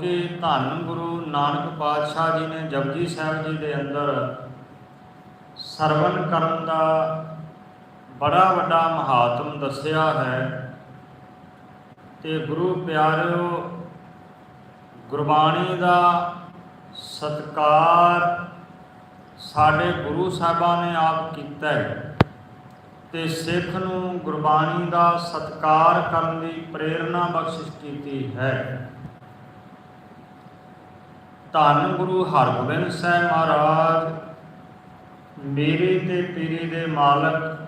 ਕਿ ਧੰਨ ਗੁਰੂ ਨਾਨਕ ਪਾਤਸ਼ਾਹ ਜੀ ਨੇ ਜਪਜੀ ਸਾਹਿਬ ਜੀ ਦੇ ਅੰਦਰ ਸਰਵਣ ਕਰਨ ਦਾ ਬੜਾ ਵੱਡਾ ਮਹਾਤਮ ਦੱਸਿਆ ਹੈ ਤੇ ਗੁਰੂ ਪਿਆਰਿਓ, ਗੁਰਬਾਣੀ ਦਾ ਸਤਕਾਰ ਸਾਡੇ ਗੁਰੂ ਸਾਹਿਬਾਂ ਨੇ ਆਪ ਕੀਤਾ ਹੈ ਤੇ ਸਿੱਖ ਨੂੰ ਗੁਰਬਾਣੀ ਦਾ ਸਤਕਾਰ ਕਰਨ ਦੀ ਪ੍ਰੇਰਣਾ ਬਖਸ਼ਿਸ਼ ਕੀਤੀ ਹੈ। ਧੰਨ ਗੁਰੂ ਹਰਗੋਬਿੰਦ ਸਾਹਿਬ ਮਹਾਰਾਜ, ਮੇਰੇ ਤੇ ਪੀਰੀ ਦੇ ਮਾਲਕ,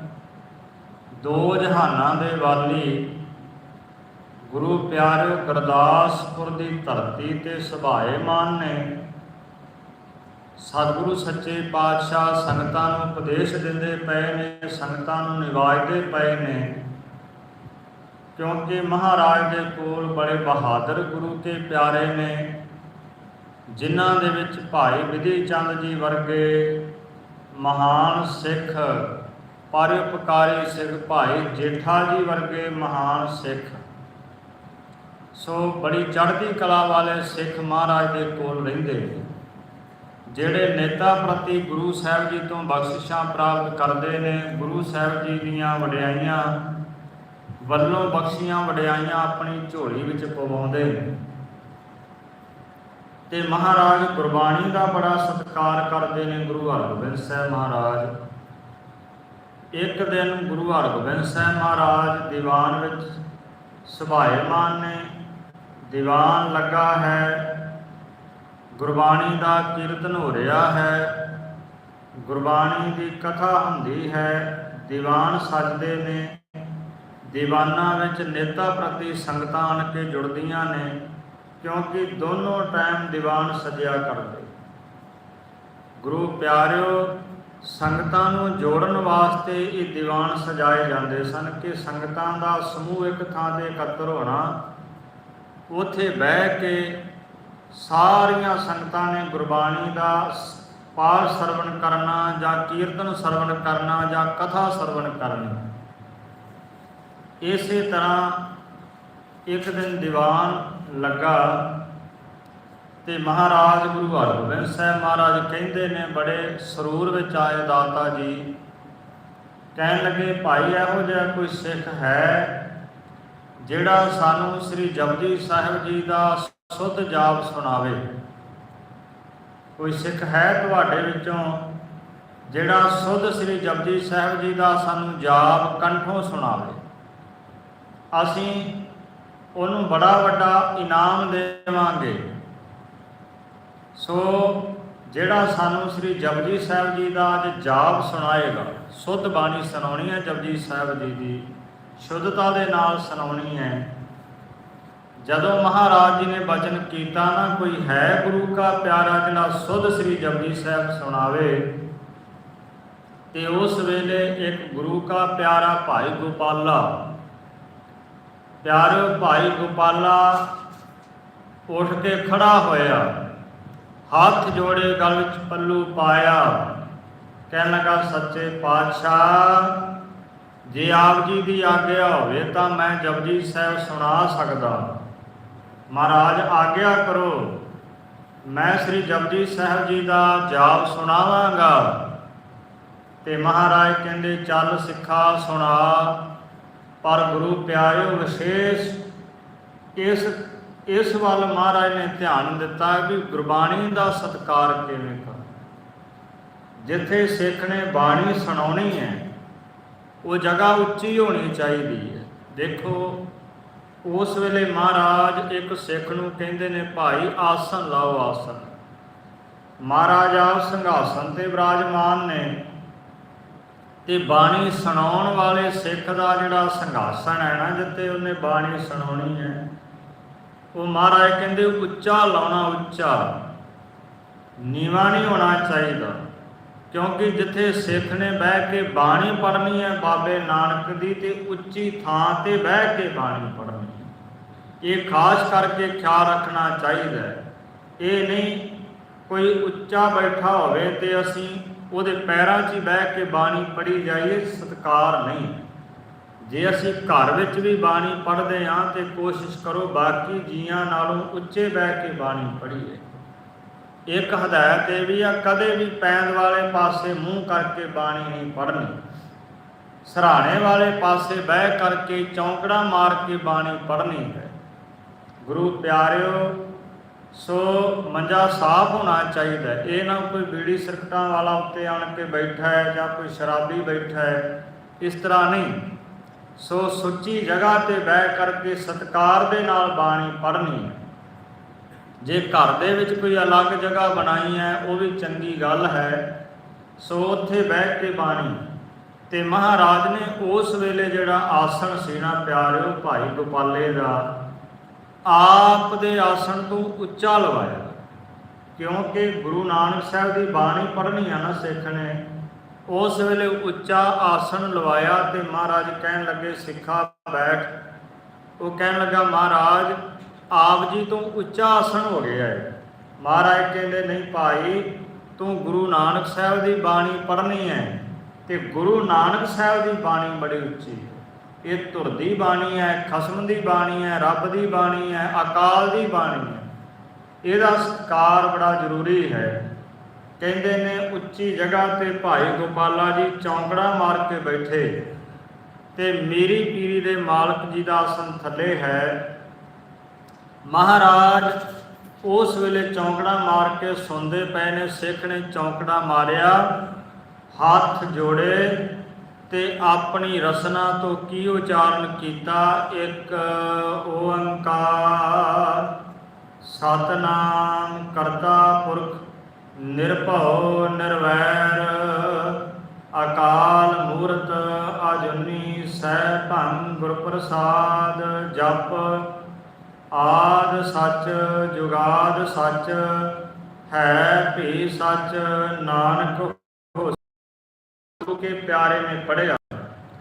ਦੋ ਜਹਾਨਾਂ ਦੇ ਵਾਲੀ, ਗੁਰੂ ਪਿਆਰਿਓ ਗੁਰਦਾਸਪੁਰ ਦੀ ਧਰਤੀ ਤੇ ਸੁਭਾਏ ਮਾਨ ਨੇ, ਸਤਿਗੁਰੂ ਸੱਚੇ ਪਾਤਸ਼ਾਹ ਸੰਗਤਾਂ ਨੂੰ ਉਪਦੇਸ਼ ਦਿੰਦੇ ਪਏ ਨੇ, ਸੰਗਤਾਂ ਨੂੰ ਨਿਵਾਜਦੇ ਪਏ ਨੇ, ਕਿਉਂਕਿ ਮਹਾਰਾਜ ਦੇ ਕੋਲ ਬੜੇ ਬਹਾਦਰ ਗੁਰੂ ਤੇ ਪਿਆਰੇ ਨੇ ਜਿਨ੍ਹਾਂ ਦੇ ਵਿੱਚ ਭਾਈ ਵਿਧੀ ਚੰਦ ਜੀ ਵਰਗੇ ਮਹਾਨ ਸਿੱਖ, ਪਰਉਪਕਾਰੀ ਸਿੱਖ ਭਾਈ ਜੇਠਾ ਜੀ ਵਰਗੇ ਮਹਾਨ ਸਿੱਖ। ਸੋ ਬੜੀ ਚੜ੍ਹਦੀ ਕਲਾ ਵਾਲੇ ਸਿੱਖ ਮਹਾਰਾਜ ਦੇ ਕੋਲ ਰਹਿੰਦੇ ਨੇ, ਜਿਹੜੇ ਨੇਤਾ ਪ੍ਰਤੀ ਗੁਰੂ ਸਾਹਿਬ ਜੀ ਤੋਂ ਬਖਸ਼ਿਸ਼ਾਂ ਪ੍ਰਾਪਤ ਕਰਦੇ ਨੇ। ਗੁਰੂ ਸਾਹਿਬ ਜੀ ਦੀਆਂ ਵਡਿਆਈਆਂ ਵੱਲੋਂ ਬਖਸ਼ੀਆਂ ਵਡਿਆਈਆਂ ਆਪਣੀ ਝੋਲੀ ਵਿੱਚ ਪਵਾਉਂਦੇ ਨੇ। ਤੇ ਮਹਾਰਾਜ ਗੁਰਬਾਣੀ ਦਾ ਬੜਾ ਸਤਿਕਾਰ ਕਰਦੇ ਨੇ ਗੁਰੂ ਹਰਗੋਬਿੰਦ ਸਾਹਿਬ ਮਹਾਰਾਜ। ਇੱਕ ਦਿਨ ਗੁਰੂ ਹਰਗੋਬਿੰਦ ਸਾਹਿਬ ਮਹਾਰਾਜ ਦੀਵਾਨ ਵਿੱਚ ਸੁਭਾਏਮਾਨ ਨੇ, ਦੀਵਾਨ ਲੱਗਾ ਹੈ, ਗੁਰਬਾਣੀ ਦਾ ਕੀਰਤਨ ਹੋ ਰਿਹਾ ਹੈ, ਗੁਰਬਾਣੀ ਦੀ ਕਥਾ ਹੁੰਦੀ ਹੈ, ਦੀਵਾਨ ਸਜਦੇ ਨੇ, ਦੀਵਾਨਾਂ ਵਿੱਚ ਨੇਤਾ ਪ੍ਰਤੀ ਸੰਗਤਾਂ ਆਣ ਕੇ ਜੁੜਦੀਆਂ ਨੇ। ਕਿਉਂਕਿ ਦੋਨੋਂ ਟਾਈਮ ਦੀਵਾਨ ਸਜਿਆ ਕਰਦੇ। ਗੁਰੂ ਪਿਆਰਿਓ, ਸੰਗਤਾਂ ਨੂੰ ਜੋੜਨ ਵਾਸਤੇ ਇਹ ਦੀਵਾਨ ਸਜਾਏ ਜਾਂਦੇ ਸਨ ਕਿ ਸੰਗਤਾਂ ਦਾ ਸਮੂਹ ਇੱਕ ਥਾਂ ਤੇ ਇਕੱਤਰ ਹੋਣਾ, ਉੱਥੇ ਬਹਿ ਕੇ ਸਾਰੀਆਂ ਸੰਗਤਾਂ ਨੇ ਗੁਰਬਾਣੀ ਦਾ ਪਾਠ ਸਰਵਣ ਕਰਨਾ ਜਾਂ ਕੀਰਤਨ ਸਰਵਣ ਕਰਨਾ ਜਾਂ ਕਥਾ ਸਰਵਣ ਕਰਨੀ। ਇਸੇ ਤਰ੍ਹਾਂ ਇੱਕ ਦਿਨ ਦੀਵਾਨ ਲੱਗਾ ਤੇ ਮਹਾਰਾਜ ਗੁਰੂ ਹਰਗੋਬਿੰਦ ਸਾਹਿਬ ਮਹਾਰਾਜ ਕਹਿੰਦੇ ਨੇ, ਬੜੇ ਸਰੂਰ ਵਿੱਚ ਆਏ ਦਾਤਾ ਜੀ। ਕਹਿਣ ਲੱਗੇ, ਭਾਈ, ਇਹੋ ਜਿਹਾ ਕੋਈ ਸਿੱਖ ਹੈ ਜਿਹੜਾ ਸਾਨੂੰ ਸ੍ਰੀ ਜਪਜੀ ਸਾਹਿਬ ਜੀ ਦਾ ਸੁੱਧ ਜਾਪ ਸੁਣਾਵੇ? ਕੋਈ ਸਿੱਖ ਹੈ ਤੁਹਾਡੇ ਵਿੱਚੋਂ ਜਿਹੜਾ ਸੁੱਧ ਸ੍ਰੀ ਜਪਜੀ ਸਾਹਿਬ ਜੀ ਦਾ ਸਾਨੂੰ ਜਾਪ ਕੰਠੋਂ ਸੁਣਾਵੇ? ਅਸੀਂ ਉਹਨੂੰ ਬੜਾ ਵੱਡਾ ਇਨਾਮ ਦੇਵਾਂਗੇ। ਸੋ ਜਿਹੜਾ ਸਾਨੂੰ ਸ੍ਰੀ ਜਪਜੀ ਸਾਹਿਬ ਜੀ ਦਾ ਅੱਜ ਜਾਪ ਸੁਣਾਏਗਾ, ਸੁੱਧ ਬਾਣੀ ਸੁਣਾਉਣੀ ਹੈ ਜਪਜੀ ਸਾਹਿਬ ਜੀ ਦੀ, ਸ਼ੁੱਧਤਾ ਦੇ ਨਾਲ ਸੁਣਾਉਣੀ ਹੈ। ਜਦੋਂ ਮਹਾਰਾਜ ਜੀ ਨੇ ਬਚਨ ਕੀਤਾ ਨਾ, ਕੋਈ ਹੈ ਗੁਰੂ ਕਾ ਪਿਆਰਾ ਜਿਹੜਾ ਸੁੱਧ ਸ੍ਰੀ ਜਪਜੀ ਸਾਹਿਬ ਸੁਣਾਵੇ, ਤੇ ਉਸ ਵੇਲੇ ਇੱਕ ਗੁਰੂ ਕਾ ਪਿਆਰਾ ਭਾਈ ਗੋਪਾਲਾ ਪਿਆਰਿਓ ਭਾਈ ਗੋਪਾਲਾ ਉੱਠ ਕੇ ਖੜਾ ਹੋਇਆ। ਹੱਥ ਜੋੜੇ ਗਲ ਵਿੱਚ ਪੱਲੂ ਪਾਇਆ। ਕਹਿਣ ਲੱਗਾ, ਸੱਚੇ ਪਾਤਸ਼ਾਹ, ਜੇ ਆਪ ਜੀ ਦੀ ਆਗਿਆ ਹੋਵੇ ਤਾਂ ਮੈਂ ਜਪਜੀ ਸਾਹਿਬ ਸੁਣਾ ਸਕਦਾ। ਮਹਾਰਾਜ, ਆਗਿਆ ਕਰੋ। ਮੈਂ ਸ੍ਰੀ ਜਪਜੀ ਸਾਹਿਬ ਜੀ ਦਾ ਜਾਪ ਸੁਣਾਵਾਂਗਾ। ਤੇ ਮਹਾਰਾਜ ਕਹਿੰਦੇ, ਚੱਲ ਸਿੱਖਾ ਸੁਣਾ। ਪਰ ਗੁਰੂ ਪਿਆਰਿਓ ਵਿਸ਼ੇਸ਼, ਇਸ ਇਸ ਵੱਲ ਮਹਾਰਾਜ ਨੇ ਧਿਆਨ ਦਿੱਤਾ ਕਿ ਗੁਰਬਾਣੀ ਦਾ ਸਤਕਾਰ ਕਿਵੇਂ ਕਰ। ਜਿੱਥੇ ਸਿੱਖ ਨੇ ਬਾਣੀ ਸੁਣਾਉਣੀ ਹੈ, ਉਹ ਜਗ੍ਹਾ ਉੱਚੀ ਹੋਣੀ ਚਾਹੀਦੀ ਹੈ। ਦੇਖੋ, ਉਸ ਵੇਲੇ ਮਹਾਰਾਜ ਇੱਕ ਸਿੱਖ ਨੂੰ ਕਹਿੰਦੇ ਨੇ, ਭਾਈ ਆਸਨ ਲਾਓ ਆਸਨ ਮਹਾਰਾਜ ਆਪ ਸਿੰਘਾਸਨ ਤੇ ਵਿਰਾਜਮਾਨ ਨੇ ਤੇ ਬਾਣੀ ਸੁਣਾਉਣ ਵਾਲੇ ਸਿੱਖ ਦਾ ਜਿਹੜਾ ਸਿੰਘਾਸਨ ਹੈ ਨਾ ਜਿੱਤੇ ਉਹਨੇ ਬਾਣੀ ਸੁਣਾਉਣੀ ਹੈ, ਉਹ ਮਹਾਰਾਜ ਕਹਿੰਦੇ ਉੱਚਾ ਲਾਉਣਾ ਉੱਚਾ, ਨੀਵਾ ਨਹੀਂ ਹੋਣਾ ਚਾਹੀਦਾ, ਕਿਉਂਕਿ ਜਿੱਥੇ ਸਿੱਖ ਨੇ ਬਹਿ ਕੇ ਬਾਣੀ ਪੜ੍ਹਨੀ ਹੈ ਬਾਬੇ ਨਾਨਕ ਦੀ, ਤੇ ਉੱਚੀ ਥਾਂ ਤੇ ਬਹਿ ਕੇ ਬਾਣੀ ਪੜ੍ਹਨੀ ਹੈ। ਇਹ ਖਾਸ ਕਰਕੇ ਖਿਆਲ ਰੱਖਣਾ ਚਾਹੀਦਾ ਹੈ। ਇਹ ਨਹੀਂ ਕੋਈ ਉੱਚਾ ਬੈਠਾ ਹੋਵੇ ਤੇ ਅਸੀਂ ਉਹਦੇ ਪੈਰਾਂ 'ਚ ਹੀ ਬਹਿ ਕੇ ਬਾਣੀ ਪੜ੍ਹੀ ਜਾਈਏ, ਸਤਕਾਰ ਨਹੀਂ। ਜੇ ਅਸੀਂ ਘਰ ਵਿੱਚ ਵੀ ਬਾਣੀ ਪੜ੍ਹਦੇ ਹਾਂ ਤੇ ਕੋਸ਼ਿਸ਼ ਕਰੋ ਬਾਕੀ ਜੀਆਂ ਨਾਲੋਂ ਉੱਚੇ ਬਹਿ ਕੇ ਬਾਣੀ ਪੜ੍ਹੀਏ। ਇੱਕ ਹਦਾਇਤ ਇਹ ਵੀ ਆ, ਕਦੇ ਵੀ ਪੈਂਦ ਵਾਲੇ ਪਾਸੇ ਮੂੰਹ ਕਰਕੇ ਬਾਣੀ ਨਹੀਂ ਪੜ੍ਹਨੀ। ਸਰਾਣੇ ਵਾਲੇ ਪਾਸੇ ਬਹਿ ਕਰਕੇ ਚੌਂਕੜਾ ਮਾਰ ਕੇ ਬਾਣੀ ਪੜ੍ਹਨੀ ਹੈ। ਗੁਰੂ ਪਿਆਰਿਓ ਸੋ ਮੰਜਾ ਸਾਫ਼ ਹੋਣਾ ਚਾਹੀਦਾ ਇਹ ਨਾ ਕੋਈ ਬੀੜੀ ਸਰਕਟਾਂ ਵਾਲਾ ਉੱਤੇ ਆਣ ਕੇ ਬੈਠਾ ਹੈ ਜਾਂ ਕੋਈ ਸ਼ਰਾਬੀ ਬੈਠਾ ਹੈ। ਇਸ ਤਰ੍ਹਾਂ ਨਹੀਂ। ਸੋ ਸੁੱਚੀ ਜਗ੍ਹਾ ਤੇ ਬਹਿ ਕਰਕੇ ਸਤਕਾਰ ਦੇ ਨਾਲ ਬਾਣੀ ਪੜ੍ਹਨੀ ਹੈ। ਜੇ ਘਰ ਦੇ ਵਿੱਚ ਕੋਈ ਅਲੱਗ ਜਗ੍ਹਾ ਬਣਾਈ ਹੈ, ਉਹ ਵੀ ਚੰਗੀ ਗੱਲ ਹੈ। ਸੋ ਉੱਥੇ ਬਹਿ ਕੇ ਬਾਣੀ। ਤੇ ਮਹਾਰਾਜ ਨੇ ਉਸ ਵੇਲੇ ਜਿਹੜਾ ਆਸਣ ਸੀ ਨਾ ਪਿਆਰਿਓ, ਭਾਈ ਗੋਪਾਲੇ ਦਾ ਆਪ ਦੇ ਆਸਣ ਤੋਂ ਉੱਚਾ ਲਵਾਇਆ, ਕਿਉਂਕਿ ਗੁਰੂ ਨਾਨਕ ਸਾਹਿਬ ਦੀ ਬਾਣੀ ਪੜ੍ਹਨੀ ਆ ਨਾ ਸਿੱਖ ਨੇ, ਉਸ ਵੇਲੇ ਉੱਚਾ ਆਸਣ ਲਵਾਇਆ ਤੇ ਮਹਾਰਾਜ ਕਹਿਣ ਲੱਗੇ, ਸਿੱਖਾ ਬੈਠ। ਉਹ ਕਹਿਣ ਲੱਗਾ, ਮਹਾਰਾਜ, ਆਪ ਜੀ ਤੋਂ ਉੱਚਾ ਆਸਣ ਹੋ ਗਿਆ ਹੈ। ਮਹਾਰਾਜ ਕਹਿੰਦੇ, ਨਹੀਂ ਭਾਈ, ਤੂੰ ਗੁਰੂ ਨਾਨਕ ਸਾਹਿਬ ਦੀ ਬਾਣੀ ਪੜ੍ਹਨੀ ਹੈ ਤੇ ਗੁਰੂ ਨਾਨਕ ਸਾਹਿਬ ਦੀ ਬਾਣੀ ਬੜੀ ਉੱਚੀ ਹੈ। ਇਹ ਧੁਰ ਦੀ ਬਾਣੀ ਹੈ, ਖਸਮ ਦੀ ਬਾਣੀ ਹੈ, ਰੱਬ ਦੀ ਬਾਣੀ ਹੈ, ਅਕਾਲ ਦੀ ਬਾਣੀ ਹੈ। ਇਹਦਾ ਸਤਿਕਾਰ ਬੜਾ ਜ਼ਰੂਰੀ ਹੈ। ਕਹਿੰਦੇ ਨੇ ਉੱਚੀ ਜਗ੍ਹਾ ਤੇ ਭਾਈ ਗੋਪਾਲਾ ਜੀ ਚੌਂਕੜਾ ਮਾਰ ਕੇ ਬੈਠੇ। ਤੇ ਮੇਰੀ ਪੀਰੀ ਦੇ ਮਾਲਕ ਜੀ ਦਾ ਆਸਨ ਥੱਲੇ ਹੈ। ਮਹਾਰਾਜ, ਉਸ ਵੇਲੇ ਚੌਂਕੜਾ ਮਾਰ ਕੇ ਸੌਂਦੇ ਪਏ ਨੇ, ਸਿੱਖ ਨੇ ਚੌਂਕੜਾ ਮਾਰਿਆ। ਹੱਥ ਜੋੜੇ ਤੇ ਆਪਣੀ ਰਸਨਾ ਤੋਂ ਕੀ ਉਚਾਰਨ ਕੀਤਾ? ਇੱਕ ਓੰਕਾਰ। ਸਤਨਾਮ ਕਰਤਾ ਪੁਰਖ, ਨਿਰਭਉ ਨਿਰਵੈਰ। ਅਕਾਲ ਮੂਰਤ ਅਜੂਨੀ ਸੈਭੰ ਗੁਰ ਪ੍ਰਸਾਦ ਜਪ। ਆਦ ਸੱਚ, ਜੁਗਾਦ ਸੱਚ, ਹੈ ਭੀ ਸੱਚ, ਨਾਨਕ ਹੋ ਪਿਆਰੇ ਨੇ ਪੜਿਆ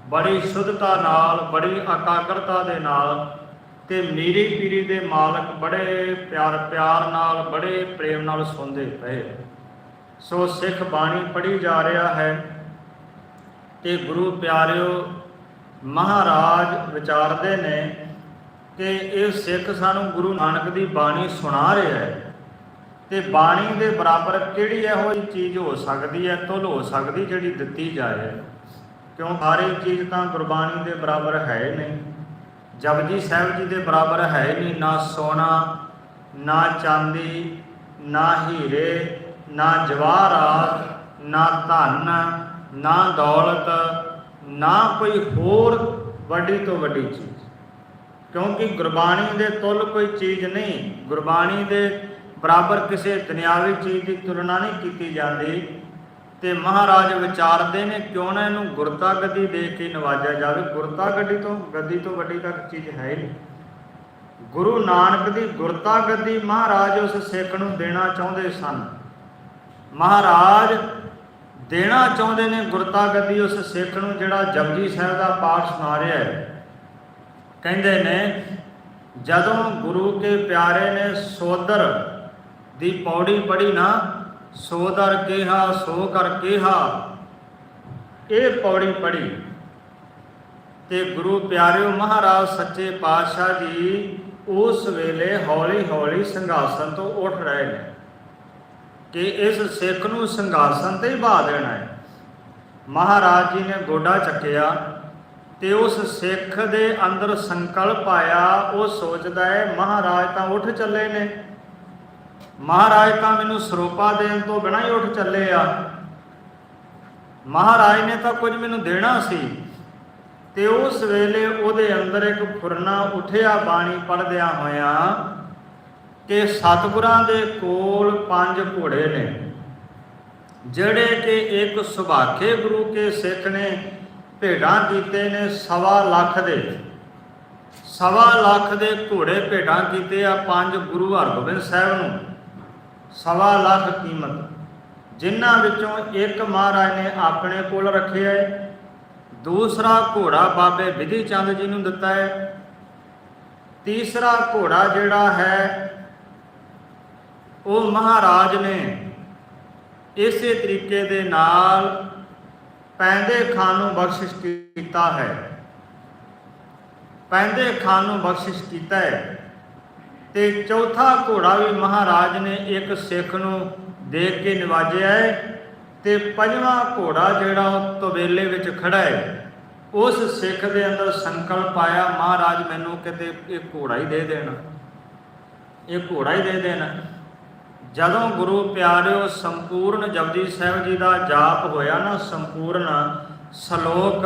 ਬੜੀ ਸ਼ੁੱਧਤਾ ਨਾਲ, ਬੜੀ ਇਕਾਗਰਤਾ ਦੇ ਨਾਲ ਤੇ ਮੇਰੀ ਪੀਰੀ ਦੇ ਮਾਲਕ ਬੜੇ ਪਿਆਰ ਪਿਆਰ ਨਾਲ, ਬੜੇ ਪ੍ਰੇਮ ਨਾਲ ਸੁਣਦੇ ਪਏ। ਸੋ ਸਿੱਖ ਬਾਣੀ ਪੜ੍ਹੀ ਜਾ ਰਿਹਾ ਹੈ ਤੇ ਗੁਰੂ ਪਿਆਰਿਓ, ਮਹਾਰਾਜ ਵਿਚਾਰਦੇ ਨੇ ਕਿ ਇਹ ਸਿੱਖ ਸਾਨੂੰ ਗੁਰੂ ਨਾਨਕ ਦੀ ਬਾਣੀ ਸੁਣਾ ਰਿਹਾ ਹੈ। ਤੇ ਬਾਣੀ ਦੇ ਬਰਾਬਰ ਕਿਹੜੀ ਇਹੋ ਜਿਹੀ ਚੀਜ਼ ਹੋ ਸਕਦੀ ਹੈ, ਤੁਲ ਹੋ ਸਕਦੀ ਜਿਹੜੀ ਦਿੱਤੀ ਜਾਏ? ਕਿਉਂ ਸਾਰੀ ਚੀਜ਼ ਤਾਂ ਗੁਰਬਾਣੀ ਦੇ ਬਰਾਬਰ ਹੈ ਹੀ ਨਹੀਂ। ਜਪਜੀ ਸਾਹਿਬ ਜੀ ਦੇ ਬਰਾਬਰ ਹੈ ਹੀ ਨਹੀਂ, ਨਾ ਸੋਨਾ, ਨਾ ਚਾਂਦੀ, ਨਾ ਹੀਰੇ, ਨਾ ਜਵਾਹਰਾਤ ਨਾ ਧਨ, ਨਾ ਦੌਲਤ, ਨਾ ਕੋਈ ਹੋਰ ਵੱਡੀ ਤੋਂ ਵੱਡੀ ਚੀਜ਼। ਕਿਉਂਕਿ ਗੁਰਬਾਣੀ ਦੇ ਤੁਲ ਕੋਈ ਚੀਜ਼ ਨਹੀਂ, ਗੁਰਬਾਣੀ ਦੇ ਬਰਾਬਰ ਕਿਸੇ ਦੁਨਿਆਵੀ ਚੀਜ਼ ਦੀ ਤੁਲਨਾ ਨਹੀਂ ਕੀਤੀ ਜਾਂਦੀ ਤੇ ਮਹਾਰਾਜ ਵਿਚਾਰਦੇ ਨੇ ਕਿਉਂ ਨਾ ਇਹਨੂੰ ਗੁਰਤਾ ਗੱਦੀ ਦੇ ਕੇ ਨਵਾਜਿਆ ਜਾਵੇ। ਗੁਰਤਾ ਗੱਦੀ ਤੋਂ ਗੱਦੀ ਤੋਂ ਵੱਡੀ ਤਾਂ ਚੀਜ਼ ਹੈ ਹੀ ਨਹੀਂ। ਗੁਰੂ ਨਾਨਕ ਦੀ ਗੁਰਤਾ ਗੱਦੀ ਮਹਾਰਾਜ ਉਸ ਸਿੱਖ ਨੂੰ ਦੇਣਾ ਚਾਹੁੰਦੇ ਸਨ। ਮਹਾਰਾਜ ਦੇਣਾ ਚਾਹੁੰਦੇ ਨੇ ਗੁਰਤਾ ਗੱਦੀ ਉਸ ਸਿੱਖ ਨੂੰ ਜਿਹੜਾ ਜਪਜੀ ਸਾਹਿਬ ਦਾ ਪਾਠ ਸੁਣਾ ਰਿਹਾ ਹੈ। ਕਹਿੰਦੇ ਨੇ, ਜਦੋਂ ਗੁਰੂ ਕੇ ਪਿਆਰੇ ਨੇ ਸੋਦਰ ਦੀ ਪੌੜੀ ਪੜੀ ਨਾ ਸੋਦਰ ਕਿਹਾ, ਸੋ ਕਰ ਕਿਹਾ। ਇਹ ਪੌੜੀ ਪੜੀ। ਤੇ ਗੁਰੂ ਪਿਆਰਿਓ ਮਹਾਰਾਜ ਸੱਚੇ ਪਾਤਸ਼ਾਹ ਜੀ ਉਸ ਵੇਲੇ ਹੌਲੀ ਹੌਲੀ ਸੰਘਾਸਨ ਤੋਂ ਉੱਠ ਰਹੇ ਨੇ ਕਿ ਇਸ ਸਿੱਖ ਨੂੰ ਸੰਘਾਸਨ ਤੇ ਹੀ ਬਾ ਦੇਣਾ ਹੈ। ਮਹਾਰਾਜ ਜੀ ਨੇ ਗੋਡਾ ਚੱਕਿਆ ਤੇ ਉਸ ਸਿੱਖ ਦੇ ਅੰਦਰ ਸੰਕਲਪ ਆਇਆ, ਉਹ ਸੋਚਦਾ ਹੈ, ਮਹਾਰਾਜ ਤਾਂ ਉੱਠ ਚੱਲੇ ਨੇ। ਮਹਾਰਾਜ ਤਾਂ ਮੈਨੂੰ ਸਰੋਪਾ ਦੇਣ ਤੋਂ ਬਿਨਾਂ ਹੀ ਉੱਠ ਚੱਲੇ ਆ। ਮਹਾਰਾਜ ਨੇ ਤਾਂ ਕੁਝ ਮੈਨੂੰ ਦੇਣਾ ਸੀ ਤੇ ਉਸ ਵੇਲੇ ਉਹਦੇ ਅੰਦਰ ਇੱਕ ਫੁਰਨਾ ਉਠਿਆ, ਬਾਣੀ ਪੜਦਿਆਂ ਹੋਇਆ ਕਿ ਸਤਿਗੁਰਾਂ ਦੇ ਕੋਲ ਪੰਜ ਘੋੜੇ ਨੇ, ਜਿਹੜੇ ਕਿ ਇੱਕ ਸੁਭਾਖੇ ਗੁਰੂ ਕੇ ਸਿੱਖ ਨੇ, ਭੇਡਾਂ ਕੀਤੇ ਨੇ ਸਵਾ ਲੱਖ ਦੇ। ਸਵਾ ਲੱਖ ਦੇ ਘੋੜੇ ਭੇਡਾਂ ਕੀਤੇ ਆ ਪੰਜ ਗੁਰੂ ਹਰਗੋਬਿੰਦ ਸਾਹਿਬ ਨੂੰ। ਸਵਾ ਲੱਖ ਕੀਮਤ, ਜਿਨ੍ਹਾਂ ਵਿੱਚੋਂ ਇੱਕ ਮਹਾਰਾਜ ਨੇ ਆਪਣੇ ਕੋਲ ਰੱਖਿਆ ਹੈ। ਦੂਸਰਾ ਘੋੜਾ ਬਾਬੇ ਵਿਧੀ ਚੰਦ ਜੀ ਨੂੰ ਦਿੱਤਾ ਹੈ। ਤੀਸਰਾ ਘੋੜਾ ਜਿਹੜਾ ਹੈ, ਉਹ ਮਹਾਰਾਜ ਨੇ ਇਸੇ ਤਰੀਕੇ ਦੇ ਨਾਲ ਪੈਂਦੇ ਖਾਨ ਨੂੰ ਬਖਸ਼ਿਸ਼ ਕੀਤਾ ਹੈ। ਪੈਂਦੇ ਖਾਨ ਨੂੰ ਬਖਸ਼ਿਸ਼ ਕੀਤਾ ਹੈ। ਤੇ ਚੌਥਾ ਘੋੜਾ ਵੀ ਮਹਾਰਾਜ ਨੇ ਇੱਕ ਸਿੱਖ ਨੂੰ ਦੇਖ ਕੇ ਨਿਵਾਜਿਆ ਹੈ ਤੇ ਪੰਜਵਾਂ ਘੋੜਾ ਜਿਹੜਾ ਉਹ ਤਵੇਲੇ ਵਿੱਚ ਖੜਾ ਹੈ। ਉਸ ਸਿੱਖ ਦੇ ਅੰਦਰ ਸੰਕਲਪ ਆਇਆ, ਮਹਾਰਾਜ, ਮੈਨੂੰ ਕਿਤੇ ਇਹ ਘੋੜਾ ਹੀ ਦੇ ਦੇਣ। ਇਹ ਘੋੜਾ ਹੀ ਦੇ ਦੇਣ। ਜਦੋਂ ਗੁਰੂ ਪਿਆਰਿਓ ਸੰਪੂਰਨ ਜਪਜੀ ਸਾਹਿਬ ਜੀ ਦਾ ਜਾਪ ਹੋਇਆ ਨਾ, ਸੰਪੂਰਨ ਸ਼ਲੋਕ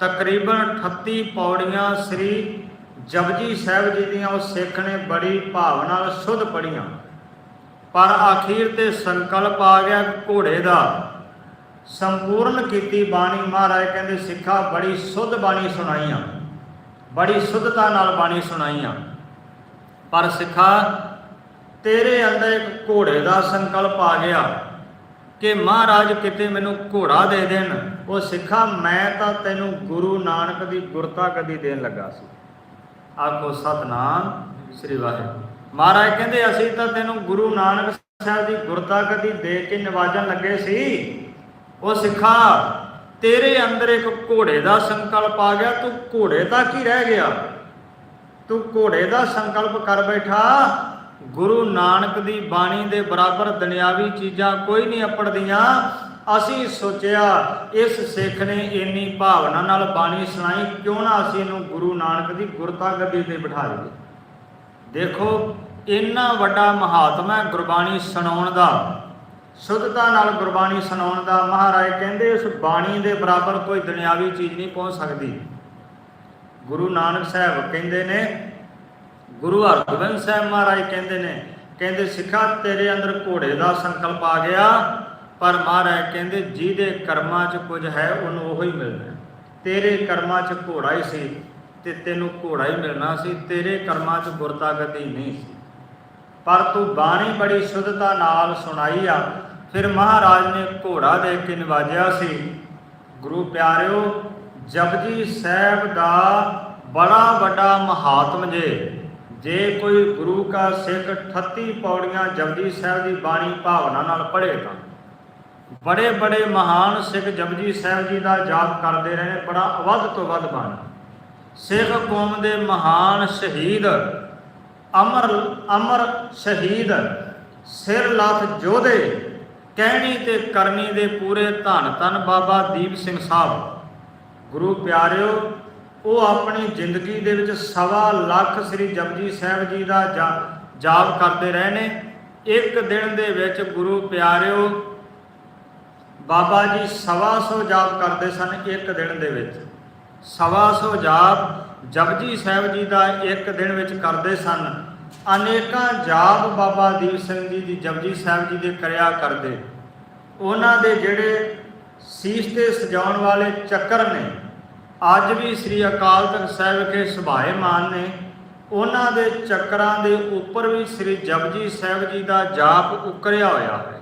ਤਕਰੀਬਨ 38 ਪੌੜੀਆਂ ਸ੍ਰੀ ਜਪਜੀ ਸਾਹਿਬ ਜੀ ਦੀਆਂ ਉਹ ਸਿੱਖ ਨੇ ਬੜੀ ਭਾਵ ਨਾਲ ਸੁਧ ਪੜੀਆਂ ਪਰ ਆਖੀਰ ਤੇ ਸੰਕਲਪ ਆ ਗਿਆ ਘੋੜੇ ਦਾ। ਸੰਪੂਰਨ ਕੀਤੀ ਬਾਣੀ ਮਹਾਰਾਜ ਕਹਿੰਦੇ, ਸਿੱਖਾ ਬੜੀ ਸੁਧ ਬਾਣੀ ਸੁਣਾਈਆਂ। ਬੜੀ ਸੁਧਤਾ ਨਾਲ ਬਾਣੀ ਸੁਣਾਈਆਂ। ਪਰ ਸਿੱਖਾ, ਤੇਰੇ ਅੰਦਰ ਇੱਕ ਘੋੜੇ ਦਾ ਸੰਕਲਪ ਆ ਗਿਆ। ਕਿ ਮਹਾਰਾਜ ਕਿਤੇ ਮੈਨੂੰ ਘੋੜਾ ਦੇ ਦੇਣ। ਉਹ ਸਿੱਖਾ, ਮੈਂ ਤਾਂ ਤੈਨੂੰ ਗੁਰੂ ਨਾਨਕ ਦੀ ਗੁਰਤਾ ਕਦੀ ਦੇਣ ਲੱਗਾ ਸੀ। ਆਖੋ, ਸਤਨਾਮ ਸ੍ਰੀ ਵਾਹਿਗੁਰੂ। ਮਹਾਰਾਜ ਕਹਿੰਦੇ, ਅਸੀਂ ਤਾਂ ਤੈਨੂੰ ਗੁਰੂ ਨਾਨਕ ਸਾਹਿਬ ਦੀ ਗੁਰਤਾ ਕਦੀ ਦੇ ਕੇ ਨਿਵਾਜਣ ਲੱਗੇ ਸੀ। ਉਹ ਸਿੱਖਾ, ਤੇਰੇ ਅੰਦਰ ਇੱਕ ਘੋੜੇ ਦਾ ਸੰਕਲਪ ਆ ਗਿਆ। ਤੂੰ ਘੋੜੇ ਤੱਕ ਹੀ ਰਹਿ ਗਿਆ। ਤੂੰ ਘੋੜੇ ਦਾ ਸੰਕਲਪ ਕਰ ਬੈਠਾ। ਗੁਰੂ ਨਾਨਕ ਦੀ ਬਾਣੀ ਦੇ ਬਰਾਬਰ ਦੁਨਿਆਵੀ ਚੀਜ਼ਾਂ ਕੋਈ ਨਹੀਂ ਅਪੜਦੀਆਂ। ਅਸੀਂ ਸੋਚਿਆ, ਇਸ ਸਿੱਖ ਨੇ ਇੰਨੀ ਭਾਵਨਾ ਨਾਲ ਬਾਣੀ ਸੁਣਾਈ, ਕਿਉਂ ਨਾ ਅਸੀਂ ਇਹਨੂੰ ਗੁਰੂ ਨਾਨਕ ਦੀ ਗੁਰਤਾ ਗੱਦੀ ਤੇ ਬਿਠਾ ਲਈਏ। ਦੇਖੋ, ਇੰਨਾ ਵੱਡਾ ਮਹਾਤਮਾ ਹੈ ਗੁਰਬਾਣੀ ਸੁਣਾਉਣ ਦਾ। ਸ਼ੁੱਧਤਾ ਨਾਲ ਗੁਰਬਾਣੀ ਸੁਣਾਉਣ ਦਾ। ਮਹਾਰਾਜ ਕਹਿੰਦੇ, ਉਸ ਬਾਣੀ ਦੇ ਬਰਾਬਰ ਕੋਈ ਦੁਨਿਆਵੀ ਚੀਜ਼ ਨਹੀਂ ਪਹੁੰਚ ਸਕਦੀ। ਗੁਰੂ ਨਾਨਕ ਸਾਹਿਬ ਕਹਿੰਦੇ ਨੇ ਗੁਰੂ ਹਰਗੋਬਿੰਦ ਸਾਹਿਬ ਮਹਾਰਾਜ ਕਹਿੰਦੇ ਨੇ, ਕਹਿੰਦੇ, ਸਿੱਖਾ ਤੇਰੇ ਅੰਦਰ ਘੋੜੇ ਦਾ ਸੰਕਲਪ ਆ ਗਿਆ, ਪਰ ਮਹਾਰਾਜ ਕਹਿੰਦੇ, ਜਿਹਦੇ ਕਰਮਾਂ 'ਚ ਕੁਝ ਹੈ, ਉਹਨੂੰ ਉਹੀ ਮਿਲਣਾ। ਤੇਰੇ ਕਰਮਾਂ 'ਚ ਘੋੜਾ ਹੀ ਸੀ ਤੇ ਤੈਨੂੰ ਘੋੜਾ ਹੀ ਮਿਲਣਾ ਸੀ, ਤੇਰੇ ਕਰਮਾਂ 'ਚ ਗੁਰਤਾ ਗਤੀ ਨਹੀਂ ਸੀ। ਪਰ ਤੂੰ ਬਾਣੀ ਬੜੀ ਸ਼ੁੱਧਤਾ ਨਾਲ ਸੁਣਾਈ ਆ, ਫਿਰ ਮਹਾਰਾਜ ਨੇ ਘੋੜਾ ਦੇ ਕੇ ਨਿਵਾਜਿਆ ਸੀ, ਗੁਰੂ ਪਿਆਰਿਓ, ਜਪਜੀ ਸਾਹਿਬ ਦਾ ਬੜਾ ਵੱਡਾ ਮਹਾਤਮ ਜੇ। ਜੇ ਕੋਈ ਗੁਰੂ ਕਾ ਸਿੱਖ 38 ਪੌੜੀਆਂ ਜਪਜੀ ਸਾਹਿਬ ਦੀ ਬਾਣੀ ਭਾਵਨਾ ਨਾਲ ਪੜ੍ਹੇ ਤਾਂ। ਬੜੇ ਬੜੇ ਮਹਾਨ ਸਿੱਖ ਜਪਜੀ ਸਾਹਿਬ ਜੀ ਦਾ ਯਾਦ ਕਰਦੇ ਰਹੇ, ਬੜਾ ਵੱਧ ਤੋਂ ਵੱਧ ਬਾਣੀ। ਸਿੱਖ ਕੌਮ ਦੇ ਮਹਾਨ ਸ਼ਹੀਦ ਅਮਰ ਅਮਰ ਸ਼ਹੀਦ ਸਿਰ ਲੱਥ ਜੋਧੇ ਕਹਿਣੀ ਤੇ ਕਰਨੀ ਦੇ ਪੂਰੇ ਧੰਨ ਧੰਨ ਬਾਬਾ ਦੀਪ ਸਿੰਘ ਸਾਹਿਬ। ਗੁਰੂ ਪਿਆਰਿਓ ਉਹ ਆਪਣੀ ਜ਼ਿੰਦਗੀ ਦੇ ਵਿੱਚ ਸਵਾ ਲੱਖ ਸ੍ਰੀ ਜਪਜੀ ਸਾਹਿਬ ਜੀ ਦਾ ਜਾਪ ਕਰਦੇ ਰਹੇ ਨੇ। ਇੱਕ ਦਿਨ ਦੇ ਵਿੱਚ ਗੁਰੂ ਪਿਆਰਿਓ, ਬਾਬਾ ਜੀ ਸਵਾ ਸੌ ਜਾਪ ਕਰਦੇ ਸਨ ਇੱਕ ਦਿਨ ਦੇ ਵਿੱਚ। ਸਵਾ ਸੌ ਜਾਪ ਜਪਜੀ ਸਾਹਿਬ ਜੀ ਦਾ ਇੱਕ ਦਿਨ ਵਿੱਚ ਕਰਦੇ ਸਨ। ਅਨੇਕਾਂ ਜਾਪ ਬਾਬਾ ਦੀਪ ਸਿੰਘ ਜੀ ਦੀ ਜਪਜੀ ਸਾਹਿਬ ਜੀ ਦੇ ਕਰਿਆ ਕਰਦੇ। ਉਹਨਾਂ ਦੇ ਜਿਹੜੇ ਸੀਸ ਤੇ ਸਜਾਉਣ ਵਾਲੇ ਚੱਕਰ ਨੇ ਅੱਜ ਵੀ ਸ੍ਰੀ ਅਕਾਲ ਤਖਤ ਸਾਹਿਬ ਵਿਖੇ ਸੁਭਾਏ ਮਾਨ ਨੇ, ਉਹਨਾਂ ਦੇ ਚੱਕਰਾਂ ਦੇ ਉੱਪਰ ਵੀ ਸ੍ਰੀ ਜਪਜੀ ਸਾਹਿਬ ਜੀ ਦਾ ਜਾਪ ਉਕਰਿਆ ਹੋਇਆ ਹੈ।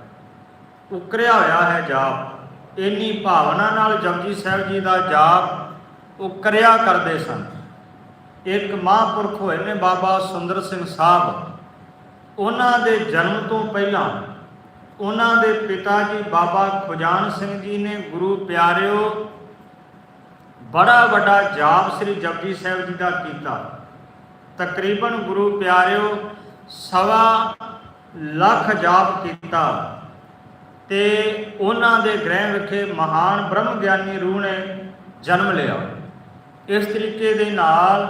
ਉਕਰਿਆ ਹੋਇਆ ਹੈ ਜਾਪ। ਇੰਨੀ ਭਾਵਨਾ ਨਾਲ ਜਪਜੀ ਸਾਹਿਬ ਜੀ ਦਾ ਜਾਪ ਉਕਰਿਆ ਕਰਦੇ ਸਨ। ਇੱਕ ਮਹਾਂਪੁਰਖ ਹੋਏ ਨੇ ਬਾਬਾ ਸੁੰਦਰ ਸਿੰਘ ਸਾਹਿਬ। ਉਹਨਾਂ ਦੇ ਜਨਮ ਤੋਂ ਪਹਿਲਾਂ ਉਹਨਾਂ ਦੇ ਪਿਤਾ ਜੀ ਬਾਬਾ ਖੁਜਾਨ ਸਿੰਘ ਜੀ ਨੇ ਗੁਰੂ ਪਿਆਰਿਓ ਬੜਾ ਵੱਡਾ ਜਾਪ ਸ੍ਰੀ ਜਪਜੀ ਸਾਹਿਬ ਜੀ ਦਾ ਕੀਤਾ। ਤਕਰੀਬਨ ਗੁਰੂ ਪਿਆਰਿਓ, ਸਵਾ ਲੱਖ ਜਾਪ ਕੀਤਾ ਤੇ ਉਹਨਾਂ ਦੇ ਗ੍ਰਹਿ ਵਿਖੇ ਮਹਾਨ ਬ੍ਰਹਮ ਗਿਆਨੀ ਰੂਹ ਨੇ ਜਨਮ ਲਿਆ। ਇਸ ਤਰੀਕੇ ਦੇ ਨਾਲ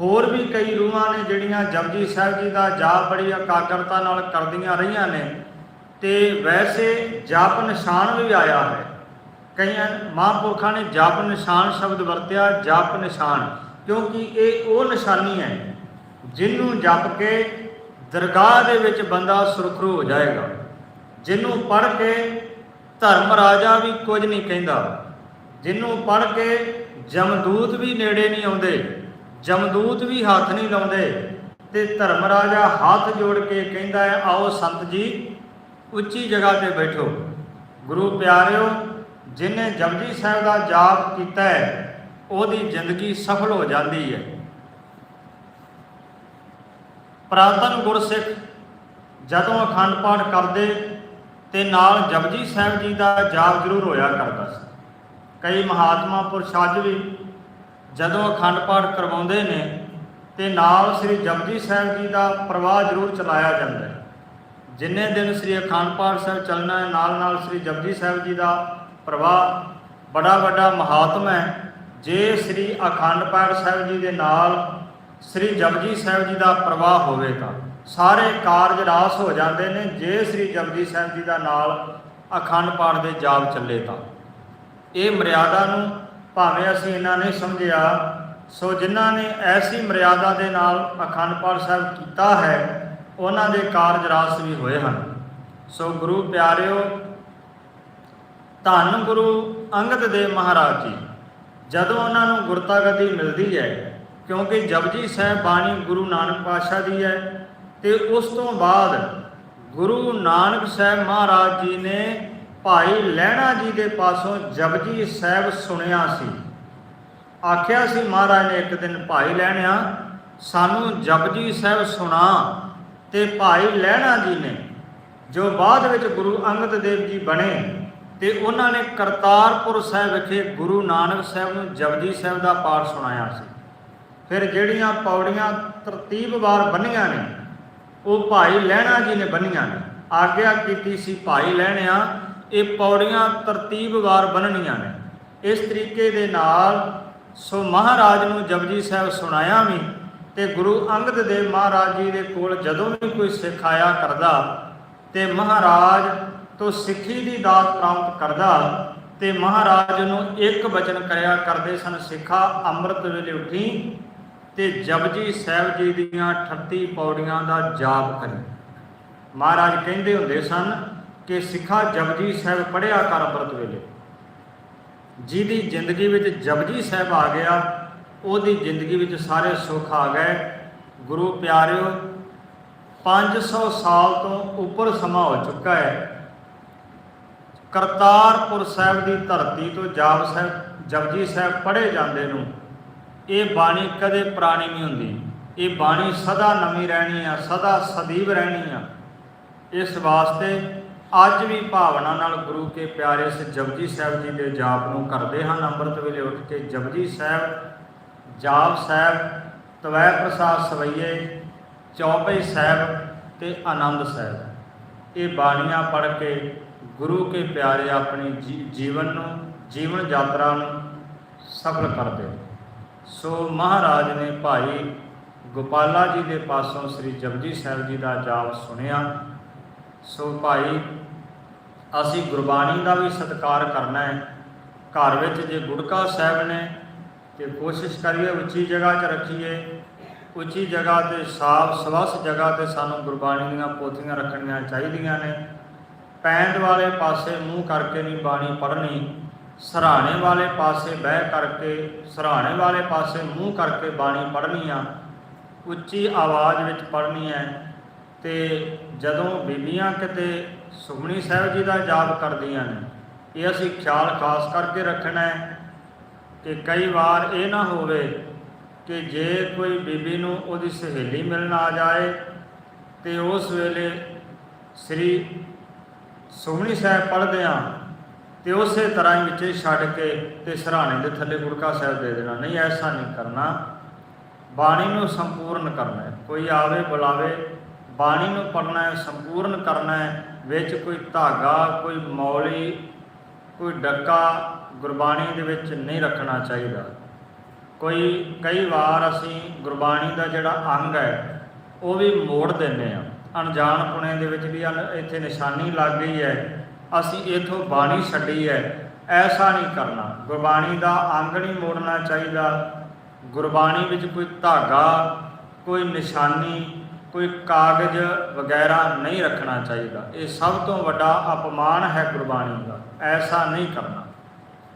ਹੋਰ ਵੀ ਕਈ ਰੂਹਾਂ ਨੇ ਜਿਹੜੀਆਂ ਜਪਜੀ ਸਾਹਿਬ ਜੀ ਦਾ ਜਾਪ ਬੜੀ ਇਕਾਗਰਤਾ ਨਾਲ ਕਰਦੀਆਂ ਰਹੀਆਂ ਨੇ ਤੇ ਵੈਸੇ ਜਪ ਨਿਸ਼ਾਨ ਵੀ ਆਇਆ ਹੈ। ਕਈਆਂ ਮਹਾਂਪੁਰਖਾਂ ਨੇ ਜਪ ਨਿਸ਼ਾਨ ਸ਼ਬਦ ਵਰਤਿਆ, ਜਪ ਨਿਸ਼ਾਨ, ਕਿਉਂਕਿ ਇਹ ਉਹ ਨਿਸ਼ਾਨੀ ਹੈ ਜਿਹਨੂੰ ਜਪ ਕੇ ਦਰਗਾਹ ਦੇ ਵਿੱਚ ਬੰਦਾ ਸੁਰਖਰੂ ਹੋ ਜਾਏਗਾ ਜਿਹਨੂੰ ਪੜ੍ਹ ਕੇ ਧਰਮ ਰਾਜਾ ਵੀ ਕੁਝ ਨਹੀਂ ਕਹਿੰਦਾ ਜਿਹਨੂੰ ਪੜ੍ਹ ਕੇ ਜਮਦੂਤ ਵੀ ਨੇੜੇ ਨਹੀਂ ਆਉਂਦੇ, ਜਮਦੂਤ ਵੀ ਹੱਥ ਨਹੀਂ ਲਾਉਂਦੇ, ਤੇ ਧਰਮ ਰਾਜਾ ਹੱਥ ਜੋੜ ਕੇ ਕਹਿੰਦਾ ਹੈ, ਆਓ ਸੰਤ ਜੀ, ਉੱਚੀ ਜਗ੍ਹਾ ਤੇ ਬੈਠੋ। ਗੁਰੂ ਪਿਆਰਿਓ ਜਿਨੇ ਜਪਜੀ ਸਾਹਿਬ ਦਾ ਜਾਪ ਕੀਤਾ ਹੈ, ਉਹਦੀ ਜ਼ਿੰਦਗੀ ਸਫਲ ਹੋ ਜਾਂਦੀ ਹੈ। ਪ੍ਰਾਤਨ ਗੁਰਸਿੱਖ ਜਦੋਂ ਅਖੰਡ ਪਾਠ ਕਰਦੇ ਤੇ ਨਾਲ ਜਪਜੀ ਸਾਹਿਬ ਜੀ ਦਾ ਜਾਪ ਜ਼ਰੂਰ ਹੋਇਆ ਕਰਦਾ ਸੀ। ਕਈ ਮਹਾਤਮਾ ਪੁਰਸ਼ ਅੱਜ ਵੀ ਜਦੋਂ ਅਖੰਡ ਪਾਠ ਕਰਵਾਉਂਦੇ ਨੇ ਤੇ ਨਾਲ ਸ੍ਰੀ ਜਪਜੀ ਸਾਹਿਬ ਜੀ ਦਾ ਪ੍ਰਵਾਹ ਜ਼ਰੂਰ ਚਲਾਇਆ ਜਾਂਦਾ ਹੈ। ਜਿੰਨੇ ਦਿਨ ਸ੍ਰੀ ਅਖੰਡ ਪਾਠ ਸਾਹਿਬ ਚੱਲਣਾ ਹੈ ਨਾਲ ਨਾਲ ਸ੍ਰੀ ਜਪਜੀ ਸਾਹਿਬ ਜੀ ਦਾ ਪ੍ਰਵਾਹ ਬੜਾ ਵੱਡਾ ਮਹਾਤਮ ਹੈ। ਜੇ ਸ੍ਰੀ ਅਖੰਡ ਪਾਠ ਸਾਹਿਬ ਜੀ ਦੇ ਨਾਲ ਸ੍ਰੀ ਜਪਜੀ ਸਾਹਿਬ ਜੀ ਦਾ ਪ੍ਰਵਾਹ ਹੋਵੇ ਤਾਂ ਸਾਰੇ ਕਾਰਜ ਰਾਸ ਹੋ ਜਾਂਦੇ ਨੇ। ਜੇ ਸ੍ਰੀ ਜਪਜੀ ਸਾਹਿਬ ਜੀ ਦਾ ਨਾਲ ਅਖੰਡ ਪਾਠ ਦੇ ਜਾਪ ਚੱਲੇ ਤਾਂ। ਇਹ ਮਰਿਆਦਾ ਨੂੰ ਭਾਵੇਂ ਅਸੀਂ ਇਹਨਾਂ ਨੇ ਸਮਝਿਆ, ਸੋ ਜਿਨ੍ਹਾਂ ਨੇ ਐਸੀ ਮਰਿਆਦਾ ਦੇ ਨਾਲ ਅਖੰਡ ਪਾਠ ਸਾਹਿਬ ਕੀਤਾ ਹੈ, ਉਹਨਾਂ ਦੇ ਕਾਰਜ ਰਾਸ ਵੀ ਹੋਏ ਹਨ। ਸੋ ਗੁਰੂ ਪਿਆਰਿਓ ਧੰਨ ਗੁਰੂ ਅੰਗਦ ਦੇਵ ਮਹਾਰਾਜ ਜੀ। ਜਦੋਂ ਉਹਨਾਂ ਨੂੰ ਗੁਰਤਾ ਮਿਲਦੀ ਹੈ, ਕਿਉਂਕਿ ਜਪਜੀ ਸਾਹਿਬ ਬਾਣੀ ਗੁਰੂ ਨਾਨਕ ਪਾਤਸ਼ਾਹ ਦੀ ਹੈ, ਤੇ ਉਸ ਤੋਂ ਬਾਅਦ ਗੁਰੂ ਨਾਨਕ ਸਾਹਿਬ ਮਹਾਰਾਜ ਜੀ ਨੇ ਭਾਈ ਲਹਿਣਾ ਜੀ ਦੇ ਪਾਸੋਂ ਜਪਜੀ ਸਾਹਿਬ ਸੁਣਿਆ ਸੀ। ਆਖਿਆ ਸੀ, ਮਹਾਰਾਜ ਨੇ ਇੱਕ ਦਿਨ ਭਾਈ ਲੈਣਿਆ ਸਾਨੂੰ ਜਪਜੀ ਸਾਹਿਬ ਸੁਣਾ। ਤੇ ਭਾਈ ਲਹਿਣਾ ਜੀ ਨੇ, ਜੋ ਬਾਅਦ ਵਿੱਚ ਗੁਰੂ ਅੰਗਦ ਦੇਵ ਜੀ ਬਣੇ ਤੇ ਉਹਨਾਂ ਨੇ ਕਰਤਾਰਪੁਰ ਸਾਹਿਬ ਵਿਖੇ ਗੁਰੂ ਨਾਨਕ ਸਾਹਿਬ ਨੂੰ ਜਪਜੀ ਸਾਹਿਬ ਦਾ ਪਾਠ ਸੁਣਾਇਆ ਸੀ। ਫਿਰ ਜਿਹੜੀਆਂ ਪੌੜੀਆਂ ਤਰਤੀਬਵਾਰ ਬੰਨੀਆਂ ਨੇ, ਉਹ ਭਾਈ ਲਹਿਣਾ ਜੀ ਨੇ ਬੰਨੀਆਂ ਨੇ। ਆਗਿਆ ਕੀਤੀ ਸੀ ਭਾਈ ਲਹਿਣਿਆ, ਇਹ ਪੌੜੀਆਂ ਤਰਤੀਬਵਾਰ ਬੰਨਣੀਆਂ ਨੇ। ਇਸ ਤਰੀਕੇ ਦੇ ਨਾਲ ਸੋ ਮਹਾਰਾਜ ਨੂੰ ਜਪਜੀ ਸਾਹਿਬ ਸੁਣਾਇਆ ਵੀ ਤੇ ਗੁਰੂ ਅੰਗਦ ਦੇਵ ਮਹਾਰਾਜ ਜੀ ਦੇ ਕੋਲ ਜਦੋਂ ਵੀ ਕੋਈ ਸਿੱਖ ਆਇਆ ਕਰਦਾ ਤੇ ਮਹਾਰਾਜ ਤੋਂ ਸਿੱਖੀ ਦੀ ਦਾਤ ਪ੍ਰਾਪਤ ਕਰਦਾ ਤੇ ਮਹਾਰਾਜ ਨੂੰ ਇੱਕ ਬਚਨ ਕਰਿਆ ਕਰਦੇ ਸਨ, ਸਿੱਖਾ ਅੰਮ੍ਰਿਤ ਵੇਲੇ ਉਠੀ ਤੇ ਜਪਜੀ ਸਾਹਿਬ ਜੀ ਦੀਆਂ 38 ਪੌੜੀਆਂ ਦਾ ਜਾਪ ਕਰੀ। ਮਹਾਰਾਜ ਕਹਿੰਦੇ ਹੁੰਦੇ ਸਨ ਕਿ ਸਿੱਖਾ ਜਪਜੀ ਸਾਹਿਬ ਪੜਿਆ ਕਰ ਅੰਮ੍ਰਿਤ ਵੇਲੇ। ਜਿਹਦੀ ਜ਼ਿੰਦਗੀ ਵਿੱਚ ਜਪਜੀ ਸਾਹਿਬ ਆ ਗਿਆ, ਉਹਦੀ ਜ਼ਿੰਦਗੀ ਵਿੱਚ ਸਾਰੇ ਸੁੱਖ ਆ ਗਏ। ਗੁਰੂ ਪਿਆਰਿਓ 500 ਸਾਲ ਤੋਂ ਉੱਪਰ ਸਮਾਂ ਹੋ ਚੁੱਕਾ ਹੈ। ਕਰਤਾਰਪੁਰ ਸਾਹਿਬ ਦੀ ਧਰਤੀ ਤੋਂ ਜਾਪ ਸਾਹਿਬ, ਜਪਜੀ ਸਾਹਿਬ ਪੜ੍ਹੇ ਜਾਂਦੇ ਨੂੰ, ਇਹ ਬਾਣੀ ਕਦੇ ਪੁਰਾਣੀ ਨਹੀਂ ਹੁੰਦੀ। ਇਹ ਬਾਣੀ ਸਦਾ ਨਵੀਂ ਰਹਿਣੀ ਆ, ਸਦਾ ਸਦੀਵ ਰਹਿਣੀ ਆ। ਇਸ ਵਾਸਤੇ ਅੱਜ ਵੀ ਭਾਵਨਾ ਨਾਲ ਗੁਰੂ ਕੇ ਪਿਆਰੇ ਇਸ ਜਪਜੀ ਸਾਹਿਬ ਜੀ ਦੇ ਜਾਪ ਨੂੰ ਕਰਦੇ ਹਨ ਅੰਮ੍ਰਿਤ ਵੇਲੇ ਉੱਠ ਕੇ ਜਪਜੀ ਸਾਹਿਬ ਜਾਪ ਸਾਹਿਬ, ਤਵੈ ਪ੍ਰਸਾਦ ਸਵਈਏ, ਚੌਪਈ ਸਾਹਿਬ ਤੇ ਆਨੰਦ ਸਾਹਿਬ। ਇਹ ਬਾਣੀਆਂ ਪੜ੍ਹ ਕੇ ਗੁਰੂ ਕੇ ਪਿਆਰੇ ਆਪਣੀ ਜੀ- ਜੀਵਨ ਨੂੰ, ਜੀਵਨ ਯਾਤਰਾ ਨੂੰ ਸਫਲ ਕਰਦੇ ਸੋ ਮਹਾਰਾਜ ਨੇ ਭਾਈ ਗੋਪਾਲਾ ਜੀ ਦੇ ਪਾਸੋਂ ਸ੍ਰੀ ਜਪਜੀ ਸਾਹਿਬ ਜੀ ਦਾ ਜਾਪ ਸੁਣਿਆ। ਸੋ ਭਾਈ, ਅਸੀਂ ਗੁਰਬਾਣੀ ਦਾ ਵੀ ਸਤਿਕਾਰ ਕਰਨਾ ਹੈ। ਘਰ ਵਿੱਚ ਜੇ ਗੁਟਕਾ ਸਾਹਿਬ ਨੇ, ਤੇ ਕੋਸ਼ਿਸ਼ ਕਰੀਏ ਉੱਚੀ ਜਗ੍ਹਾ 'ਚ ਰੱਖੀਏ। ਉੱਚੀ ਜਗ੍ਹਾ ਤੇ ਸਾਫ਼ ਸਵੱਛ ਜਗ੍ਹਾ ਤੇ ਸਾਨੂੰ ਗੁਰਬਾਣੀ ਦੀਆਂ ਪੋਥੀਆਂ ਰੱਖਣੀਆਂ ਚਾਹੀਦੀਆਂ ਨੇ। ਪੈਂਦ ਵਾਲੇ ਪਾਸੇ ਮੂੰਹ ਕਰਕੇ ਨਹੀਂ ਬਾਣੀ ਪੜ੍ਹਨੀ, ਸਰਾਣੇ ਵਾਲੇ ਪਾਸੇ ਬਹਿ ਕਰਕੇ, ਸਰਾਣੇ ਵਾਲੇ ਪਾਸੇ ਮੂੰਹ ਕਰਕੇ ਬਾਣੀ ਪੜ੍ਹਨੀ ਆ, ਉੱਚੀ ਆਵਾਜ਼ ਵਿੱਚ ਪੜ੍ਹਨੀ ਹੈ। ਤੇ ਜਦੋਂ ਬੀਬੀਆਂ ਕਿਤੇ ਸੁਖਮਣੀ ਸਾਹਿਬ ਜੀ ਦਾ ਜਾਪ ਕਰਦੀਆਂ ਨੇ, ਇਹ ਅਸੀਂ ਖਿਆਲ ਖਾਸ ਕਰਕੇ ਰੱਖਣਾ ਹੈ ਕਿ ਕਈ ਵਾਰ ਇਹ ਨਾ ਹੋਵੇ ਕਿ ਜੇ ਕੋਈ ਬੀਬੀ ਨੂੰ ਉਹਦੀ ਸਹੇਲੀ ਮਿਲਣ ਆ ਜਾਏ, ਤੇ ਉਸ ਵੇਲੇ ਸ੍ਰੀ ਸੁਖਮਨੀ ਸਾਹਿਬ ਪੜ੍ਹਦੇ ਆ ਤੇ ਉਸੇ ਤਰ੍ਹਾਂ ਹੀ ਵਿੱਚੇ ਛੱਡ ਕੇ ਤੇ ਸਰਾਣੇ ਦੇ ਥੱਲੇ ਗੁੜਕਾ ਸਾਹਿਬ ਦੇ ਦੇਣਾ, ਨਹੀਂ, ਐਸਾ ਨਹੀਂ ਕਰਨਾ। ਬਾਣੀ ਨੂੰ ਸੰਪੂਰਨ ਕਰਨਾ ਹੈ। ਕੋਈ ਆਵੇ, ਬੁਲਾਵੇ, ਬਾਣੀ ਨੂੰ ਪੜ੍ਹਨਾ ਹੈ, ਸੰਪੂਰਨ ਕਰਨਾ ਹੈ, ਵਿੱਚ ਕੋਈ ਧਾਗਾ, ਕੋਈ ਮੌਲੀ, ਕੋਈ ਡੱਕਾ ਗੁਰਬਾਣੀ ਦੇ ਵਿੱਚ ਨਹੀਂ ਰੱਖਣਾ ਚਾਹੀਦਾ। ਕੋਈ, ਕਈ ਵਾਰ ਅਸੀਂ ਗੁਰਬਾਣੀ ਦਾ ਜਿਹੜਾ ਅੰਗ ਹੈ, ਉਹ ਵੀ ਮੋੜ ਦਿੰਦੇ ਆ। ਅਣਜਾਣ ਪੁਣੇ ਦੇ ਵਿੱਚ ਵੀ ਅਨ- ਇੱਥੇ ਨਿਸ਼ਾਨੀ ਲੱਗ ਗਈ ਹੈ। ਅਸੀਂ ਇਥੋਂ ਬਾਣੀ ਛੱਡੀ ਹੈ। ਐਸਾ ਨਹੀਂ ਕਰਨਾ। ਗੁਰਬਾਣੀ ਦਾ ਅੰਗ ਨਹੀਂ ਮੋੜਨਾ ਚਾਹੀਦਾ। ਗੁਰਬਾਣੀ ਵਿੱਚ ਕੋਈ ਧਾਗਾ, ਕੋਈ ਨਿਸ਼ਾਨੀ, ਕੋਈ ਕਾਗਜ਼ ਵਗੈਰਾ ਨਹੀਂ ਰੱਖਣਾ ਚਾਹੀਦਾ। ਇਹ ਸਭ ਤੋਂ ਵੱਡਾ ਅਪਮਾਨ ਹੈ ਗੁਰਬਾਣੀ ਦਾ। ਐਸਾ ਨਹੀਂ ਕਰਨਾ।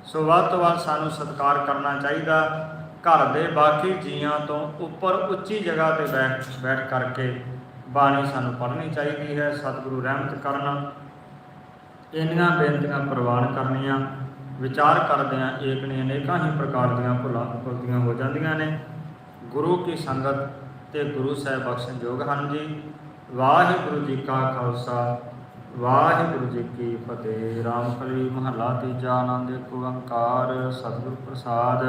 ਸੋ ਵੱਧ ਤੋਂ ਵੱਧ ਸਾਨੂੰ ਸਤਿਕਾਰ ਕਰਨਾ ਚਾਹੀਦਾ। ਘਰ ਦੇ ਬਾਕੀ ਜੀਆਂ ਤੋਂ ਉੱਪਰ ਉੱਚੀ ਜਗ੍ਹਾ ਤੇ ਬੈਠ ਬੈਠ ਕਰਕੇ ਬਾਣੀ ਸਾਨੂੰ ਪੜ੍ਹਨੀ ਚਾਹੀਦੀ ਹੈ, ਸਤਿਗੁਰੂ ਰਹਿਮਤ ਕਰਨ। ਇੰਨੀਆਂ ਬੇਨਤੀਆਂ ਪ੍ਰਵਾਨ ਕਰਨੀਆਂ, ਵਿਚਾਰ ਕਰਦਿਆਂ ਏਕ ਨੇ ਅਨੇਕਾਂ ਹੀ ਪ੍ਰਕਾਰ ਦੀਆਂ ਭੁੱਲਾਂ ਗਲਤੀਆਂ ਹੋ ਜਾਂਦੀਆਂ ਨੇ। ਗੁਰੂ ਕੀ ਸੰਗਤ ਤੇ ਗੁਰੂ ਸਾਹਿਬ ਬਖਸ਼ਣ ਯੋਗ ਹਨ ਜੀ। ਵਾਹਿਗੁਰੂ ਜੀ ਕਾ ਖਾਲਸਾ, ਵਾਹਿਗੁਰੂ ਜੀ ਕੀ ਫਤਿਹ। ਰਾਮ ਕਲੀ ਮਹੱਲਾ ਤੀਜਾ ਆਨੰਦ ਏਕ ਓੰਕਾਰ, ਸਤਿਗੁਰ ਪ੍ਰਸਾਦ।